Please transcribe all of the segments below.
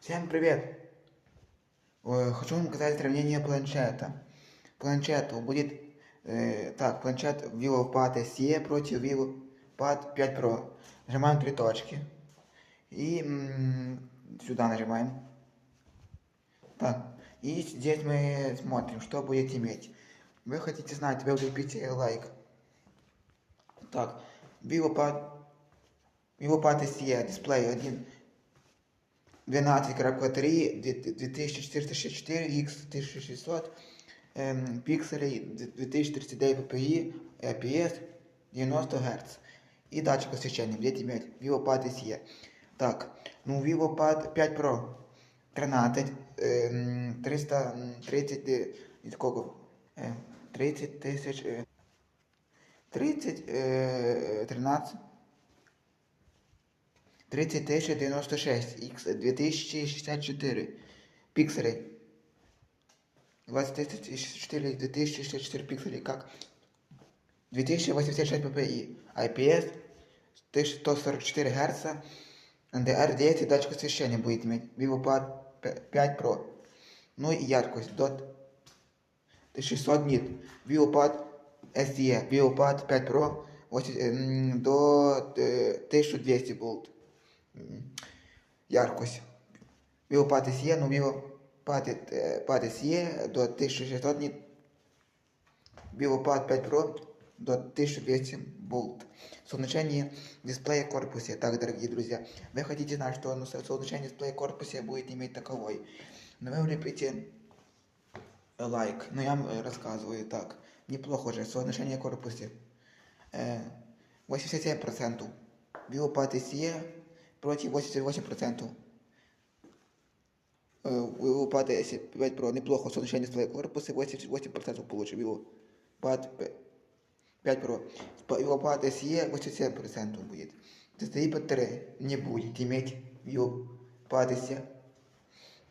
Всем привет! Э, Хочу вам показать сравнение планшета. Планшет будет... э, так, планшет VivoPad SE против VivoPad 5 Pro. Нажимаем три точки. И м, сюда нажимаем. Так, и здесь мы смотрим, что будет иметь. Вы хотите знать, вы влепите лайк. Так, VivoPad, VivoPad SE, дисплей 1, 12.3, 2464, X 1600, ем, пікселей, 2039 ppi, IPS, 90 Гц. І датчик освещения, будете иметь VivoPad SE. Так, ну VivoPad 5 Pro, 13, ем, 330, е, і сколько? Е, 30 тисяч, е, 30, е, 13, 30096 X 2064 пикселей. 20064 2064 пикселей как? 2086 ppi IPS 1144 Гц. NDR10 датчик освещения будет иметь. VivoPad 5 Pro ну и яркость до 1600 нит. VivoPad SE VivoPad 5 Pro 8, м, до е, 1200 вольт яркость. VivoPad SE, ну VivoPad е, Pad SE до 1600 ніт. VivoPad 5 Pro до 1200 вольт. Соотношение дисплея в корпусе. Так, дорогие друзья, вы хотите знать, что ну, со- соотношение дисплея в корпусе будет иметь таковой. Но вы влепите лайк. Ну, я вам э, рассказываю так. Неплохо же, соотношение в корпусе. Э, 87%. VivoPad SE против 88%. Э, VivoPad SE 5 Pro неплохо, соотношение дисплея корпуса 88% получил. VivoPad 5 Pro. VivoPad SE 87% будет. DCI батареи не будет иметь VivoPad SE.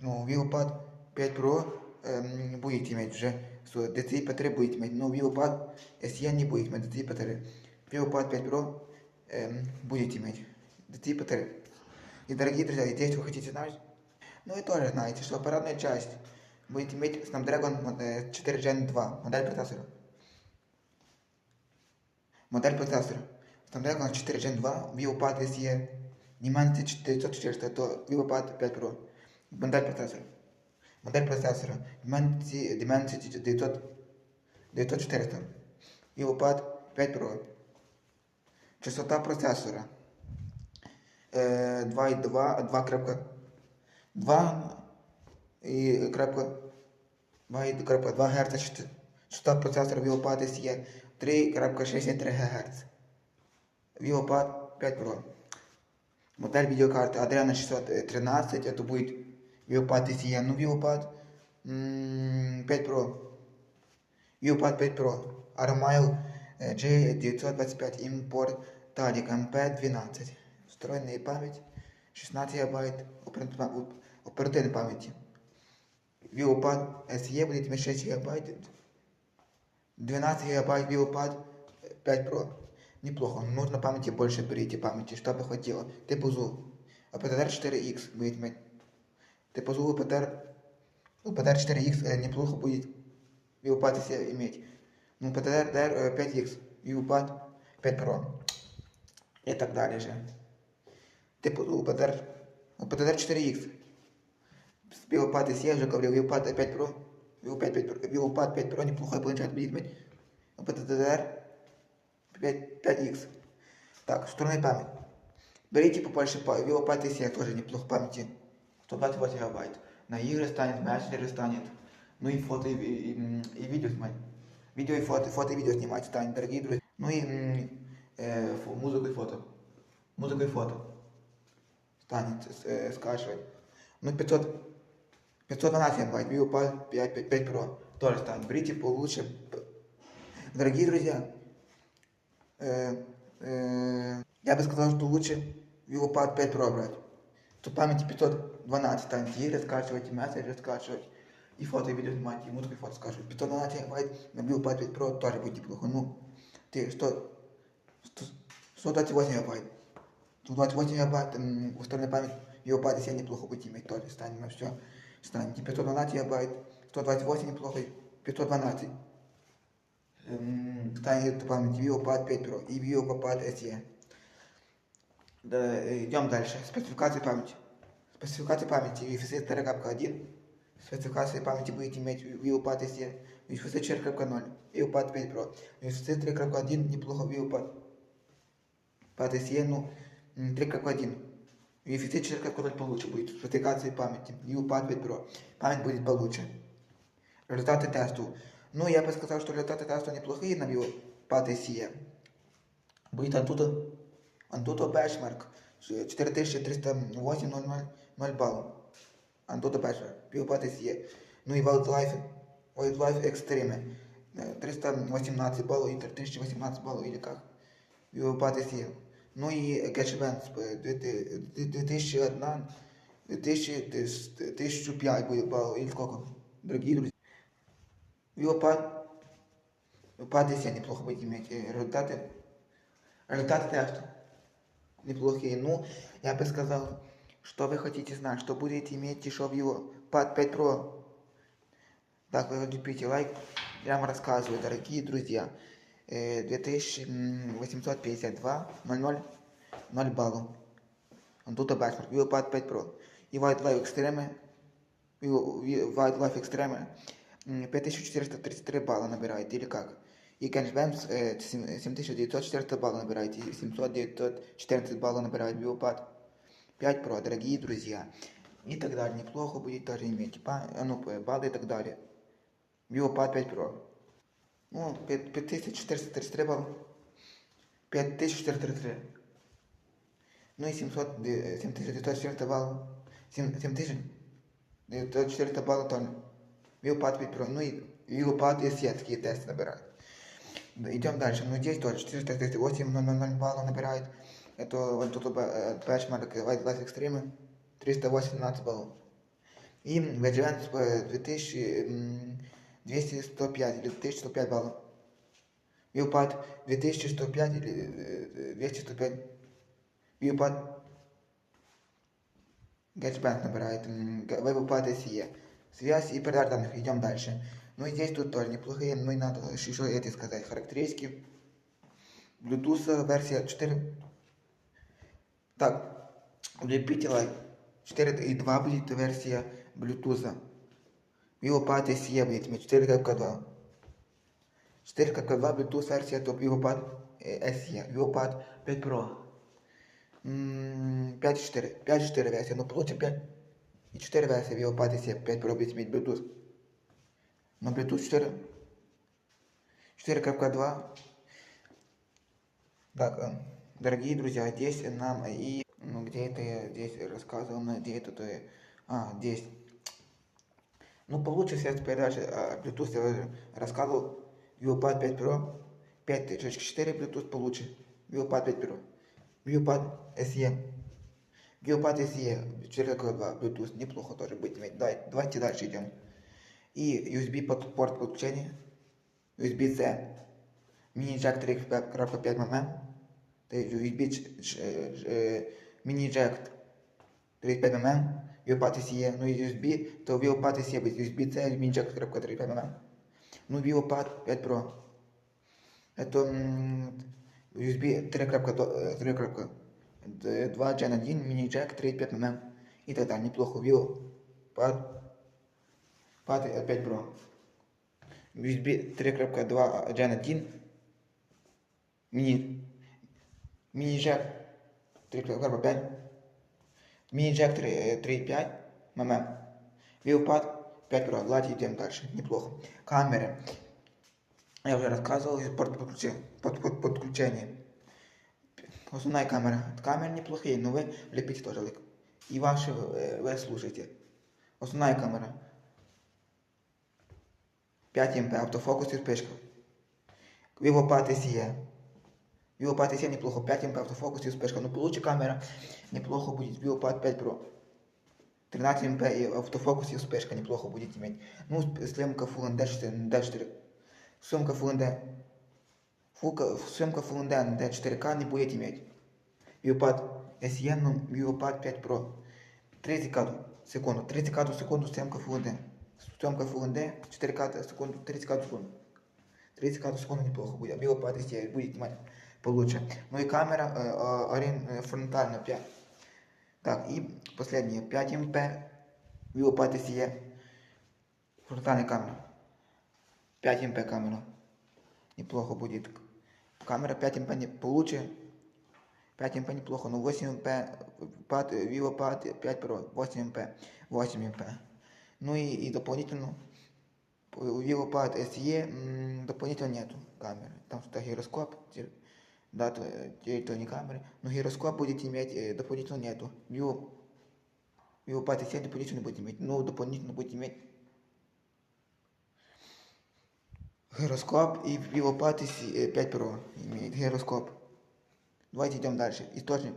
Ну, VivoPad 5 Pro эм, будет иметь уже с DCI батареи будет иметь, но VivoPad SE не будет иметь DCI батареи. VivoPad 5 Pro эм, будет иметь DCI батареи. И, дорогие друзья, здесь вы хотите знать, ну и тоже знаете, что аппаратная часть будет иметь Snapdragon э, 4 Gen 2, модель процессора. Модель процессора. Snapdragon 4 Gen 2, VivoPad SE, Dimensity 904, это VivoPad 5 Pro. Модель процессора. Модель процессора. Dimensity, Dimensity 900, 904, VivoPad 5 Pro. Частота процессора. Е, 2,2, 2,2 і крапка 2,2 Гц частота процесора VivoPad SE 3,63 ГГц. VivoPad 5 Pro. Модель видеокарты Adreno 613, это будет VivoPad SE, ну VivoPad м, 5 Pro. VivoPad 5 Pro. Armile э, G925 импорт Tadic MP12. Встроенная память 16 гигабайт оперативной оперативной памяти. VivoPad SE будет иметь 6 гигабайт. 12 гигабайт VivoPad 5 Pro. Неплохо. Нужно памяти больше берите памяти, чтобы хватило. Типу ZU. APTR 4X будет иметь. Типу ZU APTR APTR 4X э, неплохо будет VivoPad SE иметь. Ну, DR 5X, VivoPad 5 Pro и так далее же Типу UPTR, UPTR 4X. С VivoPad SE я уже говорил, VivoPad 5 Pro, VivoPad 5 Pro, VivoPad 5 Pro неплохой планшет будет иметь. UPTR 5, 5X. Так, встроенная память. Берите побольше па- VivoPad SE тоже неплохо памяти. 128 гигабайт. На игры станет, мессенджеры станет. Ну и фото, и, и, м, и видео снимать. Видео и фото, фото и видео снимать станет, дорогие друзья. Ну и м, э, фо- музыку и фото. Музыку и фото. Станет э, скачивать. Ну 500, 512 гигабайт, VivoPad 5, 5, 5 Pro. Тоже станет. Берите получше. Дорогие друзья, э, э, я бы сказал, что лучше VivoPad 5 Pro брать. Тут памяти 512 станет. И раскачивать, и мессенджеры раскачивать. И фото, и видео снимать, и музыку, и фото скачивать. 512 гигабайт на VivoPad 5 Pro тоже будет неплохо. Ну, ты 100, 100, 128 гигабайт. 128 гигабайт м, встроенная память Vivo SE неплохо будет иметь тоже, станет на все. Станет 512 гигабайт, 128 неплохо, 512. Эм, Станет память VivoPad 5 Pro и VivoPad SE. Да, э, идем дальше. Спецификация памяти. Спецификация памяти UFS 4.1. Спецификация памяти будет иметь VivoPad SE, UFS 4.0, VivoPad 5 Pro. UFS 3.1 неплохо VivoPad. Pad SE, ну, м, 3.1. UFS 4.0 получше будет. Спецификация памяти. VivoPad 5 Pro. Память будет получше. Результаты тесту. Ну, я бы сказал, что результаты теста неплохие на VivoPad SE. Будет Antutu, Antutu Benchmark 4308.00 баллов. Antutu Benchmark, VivoPad SE. Ну и Wildlife, Wildlife Extreme э, 318 баллов и 3018 баллов или как. VivoPad SE. Ну и Gearbest 2001, 1005 будет баллов или сколько, дорогие друзья. VivoPad, VivoPad SE неплохо будет иметь результаты. Результаты теста неплохие. Ну, я бы сказал, что вы хотите знать, что будете иметь еще в его Pad 5 Pro. Так, вы любите лайк. Я вам рассказываю, дорогие друзья. Э, 2852 00 0 баллов. Он тут Benchmark, VivoPad 5 Pro. И Wildlife Extreme, Vivo- Vi- Wildlife Extreme м, 5433 балла набирает, или как? И Gearbest э, 7904 балла набирает, и 700-914 баллов набирает VivoPad 5 Pro, дорогие друзья. И так далее. Неплохо будет тоже иметь па- а, ну, баллы и так далее. VivoPad 5 Pro. Ну, 5433 было. 5433. Ну и 700, 7904 баллов. 7904 баллов тонн. И упад пеперон. Ну и, и упад и сетские тесты набирают. Идем дальше. Ну здесь тоже 438 000 баллов набирает. Это вот тут бэшмарк Life Extreme 318 баллов. И Vegelant 2000 э, 205 или 1105 баллов. Вилпад 2105 или 205. Вилпад Гэтчбэнк набирает. Вебл падает сие. Связь и передача данных. Идем дальше. Ну и здесь тут тоже неплохие, ну и надо еще эти сказать. Характеристики. Bluetooth версия 4. Так, у Лепителя 4.2 будет версия Bluetooth. VivoPad SE иметь 4.2. 4.2 Bluetooth версия топ VivoPad э, SE. VivoPad 5 Pro. М, 5.4. 5.4 версия, ну получим 5. И 4 версии VivoPad SE 5 Pro будет иметь Bluetooth. Но Bluetooth 4. 4.2. Так, дорогие друзья, здесь нам и... Ну, где это я здесь рассказывал, на где это... А, здесь. Ну, получше связь передачи а, Bluetooth я рассказывал. VivoPad 5 Pro 5.4 Bluetooth получше. VivoPad 5 Pro. VivoPad SE. VivoPad SE 4.2 Bluetooth неплохо тоже будет иметь. Давай- Давайте дальше идем. И USB под порт подключения. USB-C. Мини-джек 3.5 мм. То есть USB э, мини-джек 3.5 мм. VivoPad SE. Ну и USB, то VivoPad SE будет USB-C, мини-джек 3.5 мм. Ну VivoPad 5 Pro. Это USB 3.2 Gen 1, мини-джек 3.5 мм. И так далее. Неплохо. VivoPad Pad 5 Pro. USB 3.2 Gen 1. Мини. Мини джек 3.5. Мини джек 3.5 мм. VivoPad 5 Pro. Давайте идем дальше. Неплохо. Камеры. Я уже рассказывал из порт подключения. Под, под, подключения. Основная камера. Камеры неплохие, но вы лепите тоже лайк. И ваши э, вы слушайте. Основная камера. 5 МП, автофокус и вспышка. VivoPad SE. VivoPad SE неплохо, 5 МП, автофокус и вспышка. Но получше камера неплохо будет VivoPad 5 Pro. 13 МП и автофокус и вспышка неплохо будет иметь. Ну, съемка Full HD 4, D4. Съемка Full. Фулка, съемка Full на D4К не будет иметь. VivoPad SE, но VivoPad 5 Pro. 30 кадров в секунду. 30 кадров в секунду съемка Full HD. Съемка Full HD, 4 кадра в секунду, 30 кадров в секунду. 30 кадров в секунду неплохо будет. А Vivo Pad SE будет снимать получше. Ну и камера э, э, орен, э, фронтально 5. Так, и последнее. 5 МП. Vivo Pad SE. Фронтальная камера. 5 МП камера. Неплохо будет. Камера 5 МП не получше. 5 МП неплохо, но 8 МП, пад, Vivo Pad 5 Pro, 8 МП, 8 МП. Ну и, и дополнительно, у Vivo Pad SE м, дополнительно нету камеры. Там что гироскоп, те- да, э, те- то не камеры, но гироскоп будет иметь, э, дополнительно нету. Vivo Pad SE дополнительно будет иметь, но дополнительно будет иметь гироскоп и Vivo Pad SE 5 Pro имеет гироскоп. Давайте идем дальше. Источник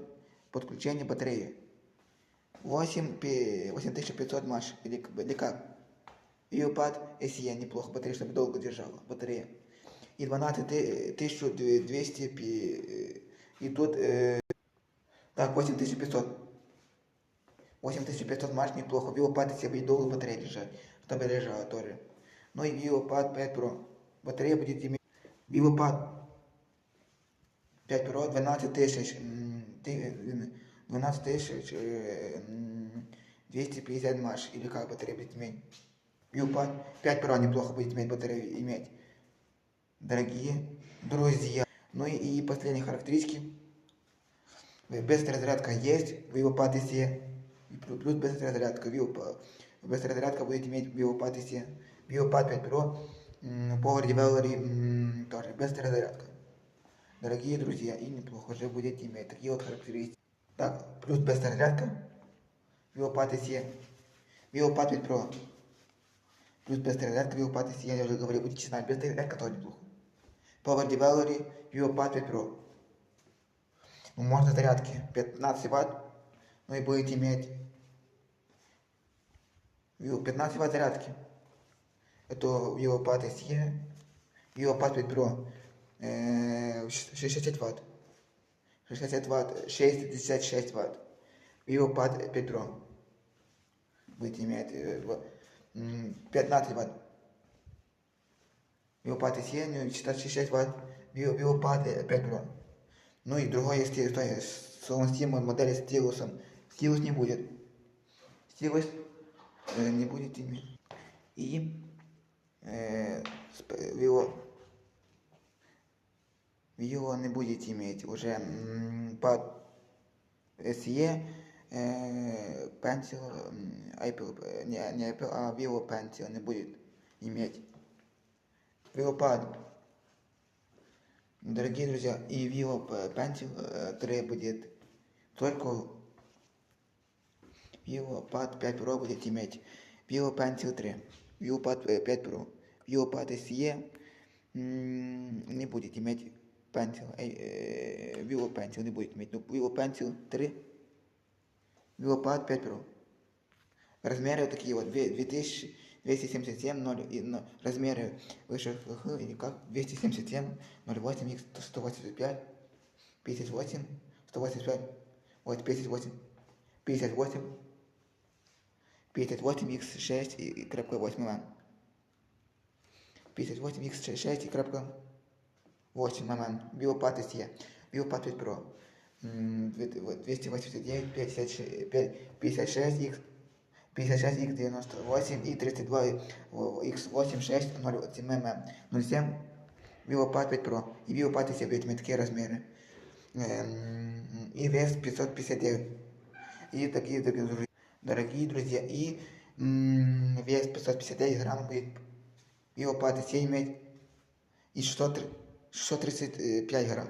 подключения батареи. 8, пи- 8500 маш. Или, или как? Viewpad SE неплохо батарея, чтобы долго держала батарея. И 12 ты- 1200 пи- И тут... э, так, 8500. 8500 маш неплохо. Viewpad SE будет долго батарея держать. Чтобы лежала тоже. Ну и Viewpad 5 Pro. Батарея будет иметь... Viewpad 5 Pro 12 тысяч, м, ты- э, 12 тысяч э, м, 250 маш, или как батарея будет иметь. Viewpad 5 Pro неплохо будет иметь батарею иметь. Дорогие друзья. Ну и, и последние характеристики. Быстрая зарядка есть в. И плю- плюс быстрая зарядка. Быстрая зарядка будет иметь Viewpad SE. Viewpad 5 Pro. Power м, тоже быстрая зарядка. Дорогие друзья, и неплохо уже будете иметь такие вот характеристики. Так, плюс быстрая зарядка. Viewpad SE. Viewpad 5 Pro. Плюс быстрая зарядка Viewpad SE, я уже говорил, будете знать, быстрая зарядка тоже неплохо. Power Delivery 5 Pro. Можно зарядки 15 ватт, ну и будете иметь View 15 ватт зарядки. Это Viewpad SE, 5 Pro. Э, 60 ватт. 60 ватт, 66 ватт. Viewpad 5 Pro. Будете иметь э, в- м, 15 ватт. Viewpad SE, 66 ватт. View- Viewpad э, 5 Pro. Ну и другой стилус, то есть совместимой модели с стилусом. Стилус не будет. Стилус э, не будет иметь. И э, Vivo Vivo не будет иметь уже под SE э, Pencil, Apple, э, не, не Apple, а Vivo Pencil не будет иметь велопад. Дорогие друзья, и в его панте э, требует только велопад 5 Pro будет иметь. Велопад 3, велопад 5 Pro, велопад SE не будет иметь пантил, э, э, велопантил не будет иметь, ну велопантил 3, велопад 5 Pro. Размеры такие вот, 2000 277, 0, и, 0 размеры выше или как 277, 08, x 185, 58, 185, вот 58, 58, 58, x 6 и, и 8 мм. 58, x 6, и крапка 8 мм. Биопатость Е. Биопатость Про. 289, 56, 56, x 56 x 98 и 32 x 86 07 мм. 07 Биопат 5 Pro. И Биопат SE будет иметь такие размеры. Эм, И вес 559. И такие, дорогие друзья, дорогие друзья, и м, вес 559 грамм будет биопат SE иметь и 600 635 грамм.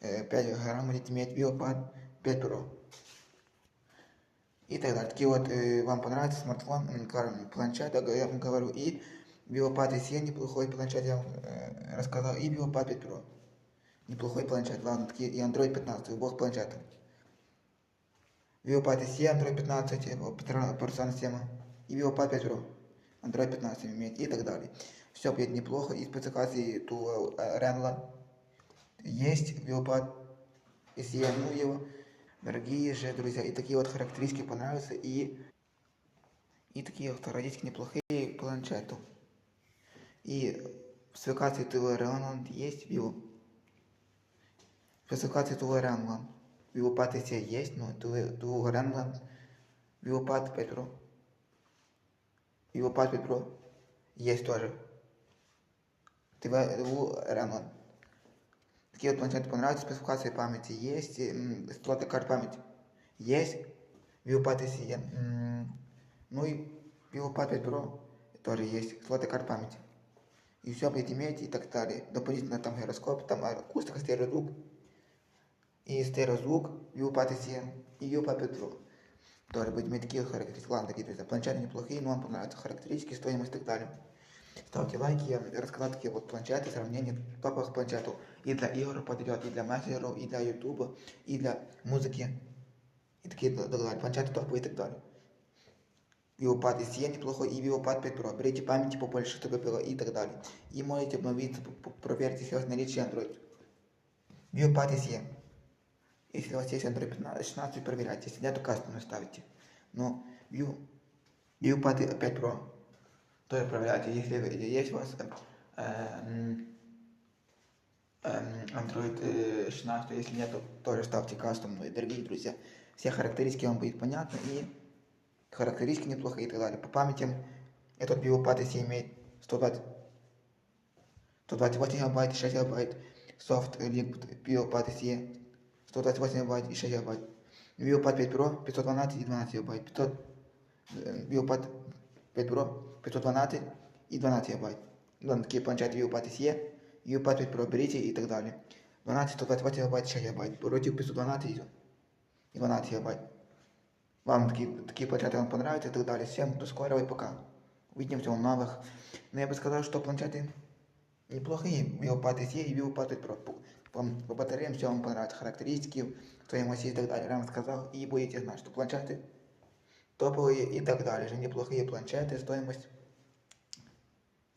Э, 5 грамм будет иметь биопад 5 Pro. И так далее. Такие вот э, вам понравится смартфон, планшет, я вам говорю, и биопад SE неплохой планшет, я вам э, рассказал, и биопад 5 Pro. Неплохой планшет, ладно, такие, и Android 15, обоих планшетов. Vivo SE, Android 15, э, операционная система. И Vivo 5 Pro, Android 15 имеет и так далее. Все будет неплохо. И спецификации ту э, Renla есть, Vivo SE, ну его. Дорогие же друзья, и такие вот характеристики понравятся, и, и такие вот родители неплохие планшету. И спецификации ТВ Реланд есть Vivo. Спецификации ТВ Реланд. Vivo Pad все есть, но ТВ Реланд. Vivo Pad 5 Pro. Vivo Pad 5 Pro есть тоже. ТВ Реланд. Такие вот планшеты понравятся, спецификации памяти есть, слоты карт памяти есть, ViewPad SE, ну и ViewPad 5 Pro тоже есть, слоты карт памяти. И все иметь и так далее. Дополнительно там гироскоп, там акустика, стереозвук, и стереозвук, ViewPad SE и ViewPad 5 Pro. Тоже будете иметь такие характеристики. Ладно, такие друзья, планшеты неплохие, но вам понравятся характеристики, стоимость и так далее. Ставьте лайки, я рассказал такие вот планшеты, сравнение топовых планшетов. И для игр подойдет, и для мессенджеров, и для ютуба, и для музыки. И такие так далее. Планшеты топовые и так далее. Виопад SE неплохой и Виопад 5 Pro. Берите памяти побольше, чтобы было и так далее. И можете обновиться, проверьте сейчас наличие Android. Виопад SE. Если у вас есть Android 15, 16, проверяйте. Если нет, то кастомно ставите. Но View, Viewpad 5 Pro тоже проверяйте, если есть у вас э, э, Android 16, если нет, то тоже ставьте кастомные, дорогие друзья. Все характеристики вам будет понятно и характеристики неплохие и так далее. По памяти этот биопад, если имеет 120, 128 гигабайт, 6 гигабайт, софт биопад, если 128 гигабайт и 6 гигабайт. Биопад 5 Pro 512 и 12 гигабайт. 500 биопад 5 Pro 512 и 12 ГБ. Ладно, такие планшеты UPad SE, UPad 5 Pro берите и так далее. 12, 128 ГБ, 6 ГБ. Против 512 и 12 ГБ. Вам такие, такие планшеты вам понравятся и так далее. Всем до скорого и пока. Увидимся в новых. Но я бы сказал, что планшеты неплохие. UPad SE и 5 Pro. По, по батареям все вам понравится. Характеристики, стоимость и так далее. Я вам сказал. И будете знать, что планшеты топовые и так далее. Же неплохие планшеты, стоимость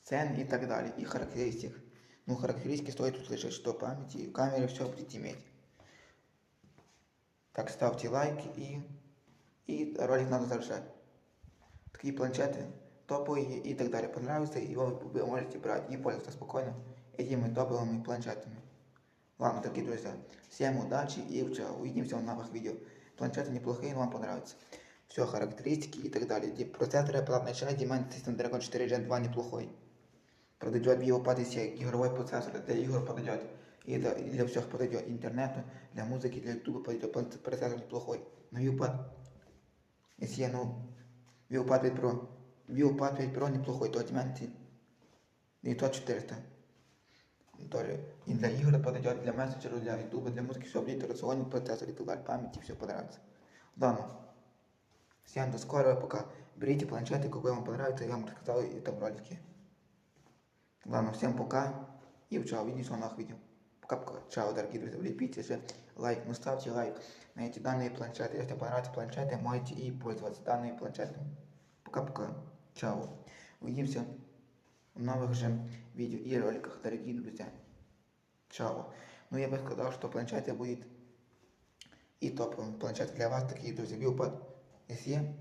цен и так далее, и характеристик. Ну, характеристики стоит услышать, что памяти, камеры, все будете иметь. Так, ставьте лайк и, и ролик надо завершать. Такие планшеты топовые и так далее. Понравился, его вы можете брать и пользоваться спокойно этими топовыми планшетами. Ладно, дорогие друзья, всем удачи и увидимся в новых видео. Планшеты неплохие, вам понравятся все характеристики и так далее. Процессор платной части Dimensity Snapdragon 4 Gen 2 неплохой. Подойдет его подойдет игровой процессор, для игр подойдет. И для, и для всех подойдет. Интернету, для музыки, для ютуба подойдет. Процессор неплохой. Но Viewpad, если я, ну, Viewpad 5 Pro, Viewpad 5 Pro неплохой, то Dimensity и то 400. Тоже и для игр подойдет, для мессенджеров, для ютуба, для музыки, все будет рационный процессор и так далее, памяти, все понравится. Ладно. Всем до скорого, пока. Берите планшеты, какой вам понравится, я вам рассказал и там ролики. Ладно, всем пока и чао, увидимся в новых видео. Пока-пока. Чао, дорогие друзья. Влепите же лайк, ну ставьте лайк на эти данные планшеты. Если понравятся планшеты, можете и пользоваться данными планшетами. Пока-пока. Чао. Увидимся в новых же видео и роликах, дорогие друзья. Чао. Ну, я бы сказал, что планшеты будет и топовым планшет для вас, такие друзья. Вилпад. SE.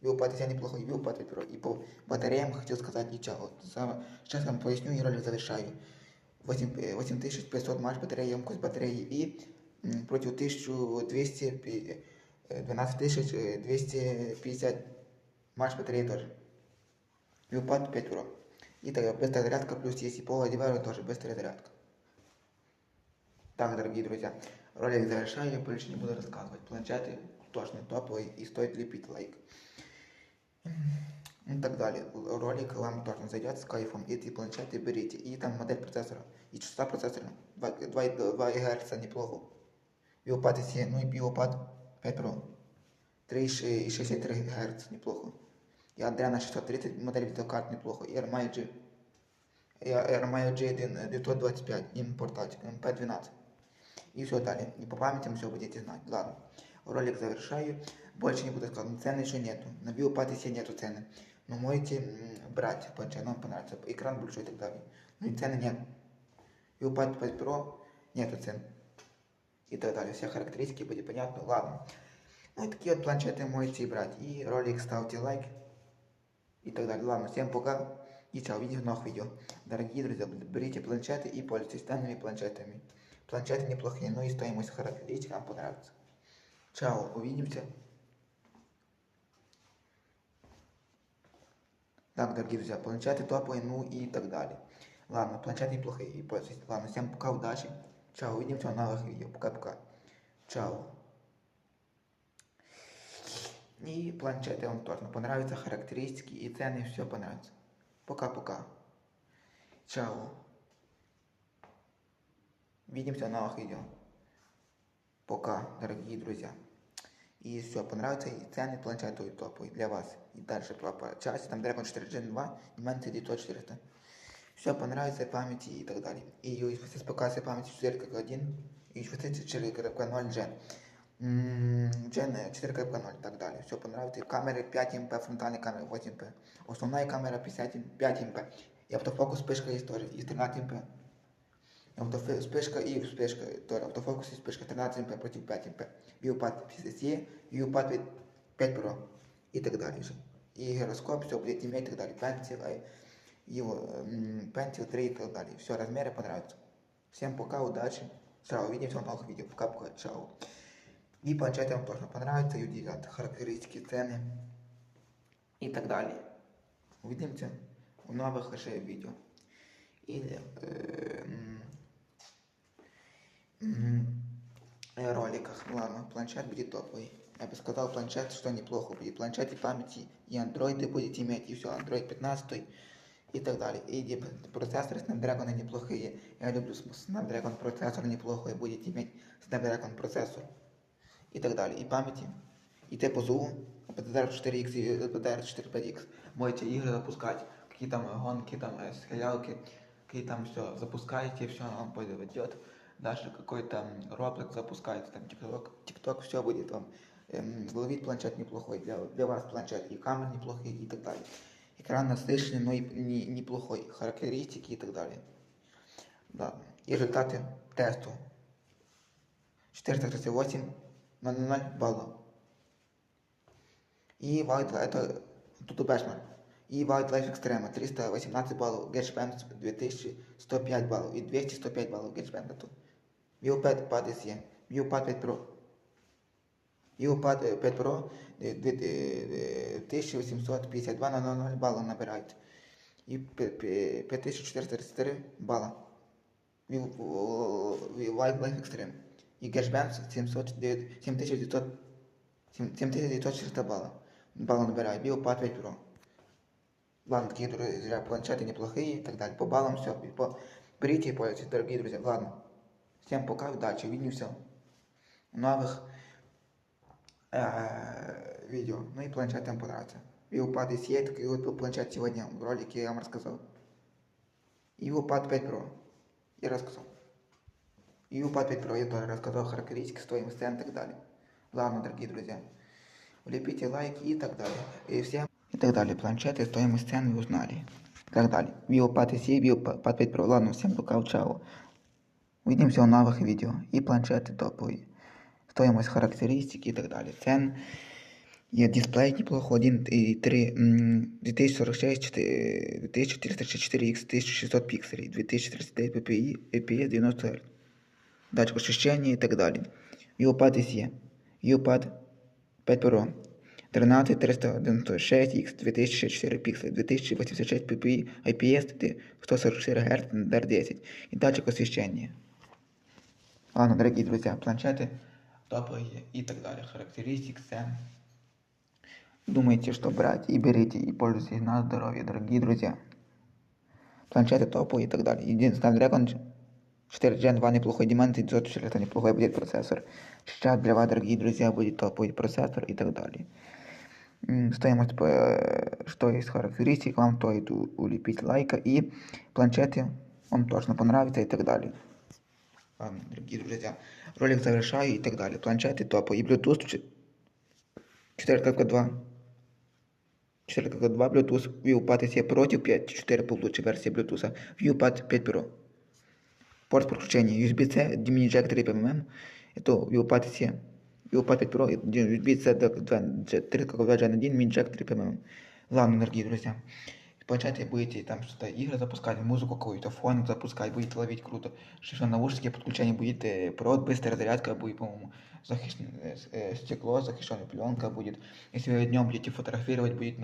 Вилпад SE неплохой, Вилпад И по батареям хотел сказать ничего. Сейчас вам поясню и ролик завершаю. 8500 марш батарея, емкость батареи и против 1200, 12250 марш батареи тоже. Вилпад 5 Pro. И тогда быстрая зарядка, плюс есть и полая девайс тоже быстрая зарядка. Так, дорогие друзья, ролик завершаю, я больше не буду рассказывать. Планшеты точно топовый и стоит лепить лайк. И так далее. Ролик вам точно зайдет с кайфом. Эти планшеты берите. И там модель процессора. И частота процессора 2, 2, 2 ГГц неплохо. Биопад ну и Биопад 5 Pro. 3,63 ГГц неплохо. И Adreno 630 модель видеокарт неплохо. И RMI G. И RMI G1 925 импортать, MP12. И все далее. И по памяти все будете знать. Ладно. Ролик завершаю. Больше не буду сказать, цены еще нету. На биопатисе нету цены. Но можете брать планшет, вам понравится. Экран большой и так далее. Ну и цены нет. Биопат 5 Pro нету цен. и так далее. Все характеристики будет понятно. Ладно. Ну и такие вот планшеты можете брать. И ролик ставьте лайк и так далее. Ладно, всем пока и чао, в новых видео. Дорогие друзья, берите планшеты и пользуйтесь данными планшетами. Планшеты неплохие, но и стоимость характеристик вам понравится. Чао, увидимся. Так, дорогие друзья, планшеты топовые, ну и так далее. Ладно, планшеты неплохие и пользуйтесь. Ладно, всем пока, удачи. Чао, увидимся в новых видео. Пока-пока. Чао. И планшеты вам точно понравятся, характеристики и цены, все понравится. Пока-пока. Чао. Увидимся в новых видео. Пока, дорогие друзья. И все, понравится и цены планшета и топовые для вас. И дальше по части, там Dragon 4 Gen 2, Dimensity 9400. Все понравится памяти и так далее. И USBC показывает памяти 4.1 и USBC 4.0 Gen. Gen 4.0 и так далее. Все понравится. Камеры 5 МП, фронтальная камера 8 МП. Основная камера 50, 5 МП. И автофокус вспышка есть тоже, из 13 МП. Вспышка и вспышка, тоже автофокус и вспышка 13 МП против 5 МП. Viewpad PCC, Viewpad 5 Pro и так далее же. И гироскоп, все будет иметь и так далее. Pencil, его Pencil 3 и так далее. Все, размеры понравятся. Всем пока, удачи. Чао, увидимся в новых видео. Пока-пока, чао. И планшеты вам точно понравятся и удивят характеристики, цены и так далее. Увидимся в новых уже видео. Или э, э, роликах. Ладно, планшет будет топовый. Я бы сказал планшет, что неплохо будет. Планшет и памяти и андроиды будете иметь, и все, Android 15 и так далее. И процессоры Snapdragon неплохие. Я люблю Snapdragon процессор неплохой, будете иметь Snapdragon процессор и так далее. И памяти, и ТПЗУ, PDR 4X и PDR 4 Можете игры запускать, какие там гонки, там стрелялки, какие там все запускаете, все вам пойдет. Даже какой-то Roblox запускаете, там TikTok, TikTok все будет вам. Эм, ловить планшет неплохой, для, для вас планшет, и камеры неплохие и так далее. Экран насыщенный, но и не, неплохой, характеристики и так далее. Да. И результаты тесту. 438 на 0 баллов. И White это тут Bashman. И White Life Extreme 318 баллов, Gearband 2105 баллов и 205 баллов Gearband тут. Viewpad Pad SE, Viewpad 5 Pro. Viewpad 5 Pro 1852 на 0 баллов набирает. И 5434 балла. White Life Extreme. И Gearband 7900 7900 баллов. Баллов набирает. Viewpad 5 Pro. Ладно, такие друзья, планшеты неплохие и так далее. По баллам все. По... Берите и пользуйтесь, дорогие друзья. Ладно. Всем пока, удачи, увидимся в новых э, видео. Ну и планшет вам понравится. И из сеть, и вот был планшет сегодня в ролике, я вам рассказал. И упад 5 Pro. Я рассказал. И упад 5 Pro я тоже рассказал характеристики, стоимость цен и так далее. Ладно, дорогие друзья. Влепите лайки и так далее. И всем и так далее. Планшеты, стоимость цен вы узнали. И так далее. Viopad SE, Viopad 5 Pro. Ладно, всем пока, чао. Увидимся в новых видео. И планшеты топовые. Стоимость, характеристики и так далее. Цен. И дисплей неплохой. 1.3 2046 2464X 1600 пикселей. 2039 ppi, IPS 90 Hz. Датчик освещения и так далее. Viopad SE. Viopad 5 Pro. 13 396 X 2064 пикселя, 2086 ppi, IPS 144 Гц, DDR10 и датчик освещения. Ладно, дорогие друзья, планшеты топовые и так далее, характеристик, цен. Думайте, что брать, и берите, и пользуйтесь на здоровье, дорогие друзья. Планшеты топовые и так далее. Единственное, Snapdragon 4 Gen 2 неплохой Dimensity 904 это неплохой будет процессор. Сейчас для вас, дорогие друзья, будет топовый процессор и так далее. Стоимость, что есть характеристик, вам стоит улепить лайка и планшеты вам точно понравится и так далее. Ладно, дорогие друзья, ролик завершаю и так далее. Планшеты топы и Bluetooth 4.2. 4.2 Bluetooth Viewpad SE против 5.4 получше версии Bluetooth Viewpad 5 Pro. Порт подключения USB-C, mini jack 3 mm Это VivoPad 7. VivoPad 5 Pro, USB C 3.2 Gen 1, мини джек 3 пм. Ладно, дорогие друзья. В планшете будете там что-то игры запускать, музыку какую-то, фон запускать, будете ловить круто. Что наушники подключение будет, э, провод, быстрая зарядка будет, по-моему, захищенное э, стекло, защищенная пленка будет. Если вы днем будете фотографировать, будет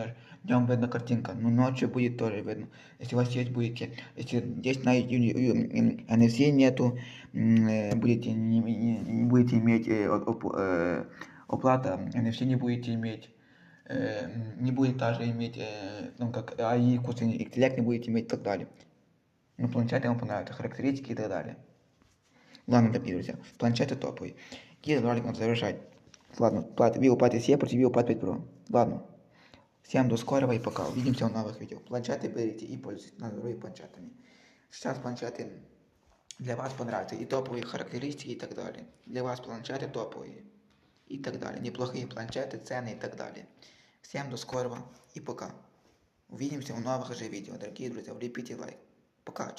днем видно картинка, но ночью будет тоже видно. Если у вас есть будете, если есть на NFC нету, э, будете не, не, не будете иметь э, э, оплата, NFC не будете иметь не будет даже иметь, ну, как АИ, искусственный интеллект не будете иметь и так далее. Ну, планшеты вам понравятся, характеристики и так далее. Ладно, дорогие друзья, планшеты топовые. Какие ролик надо завершать. Ладно, Vivo Pad SE против Vivo Pad 5 Pro. Ладно. Всем до скорого и пока. Увидимся в новых видео. Планшеты берите и пользуйтесь на здоровье планшетами. Сейчас планшеты для вас понравятся и топовые характеристики и так далее. Для вас планшеты топовые и так далее. Неплохие планшеты, цены и так далее. Всем до скорого и пока. Увидимся в новых же видео. Дорогие друзья, влепите лайк. Пока.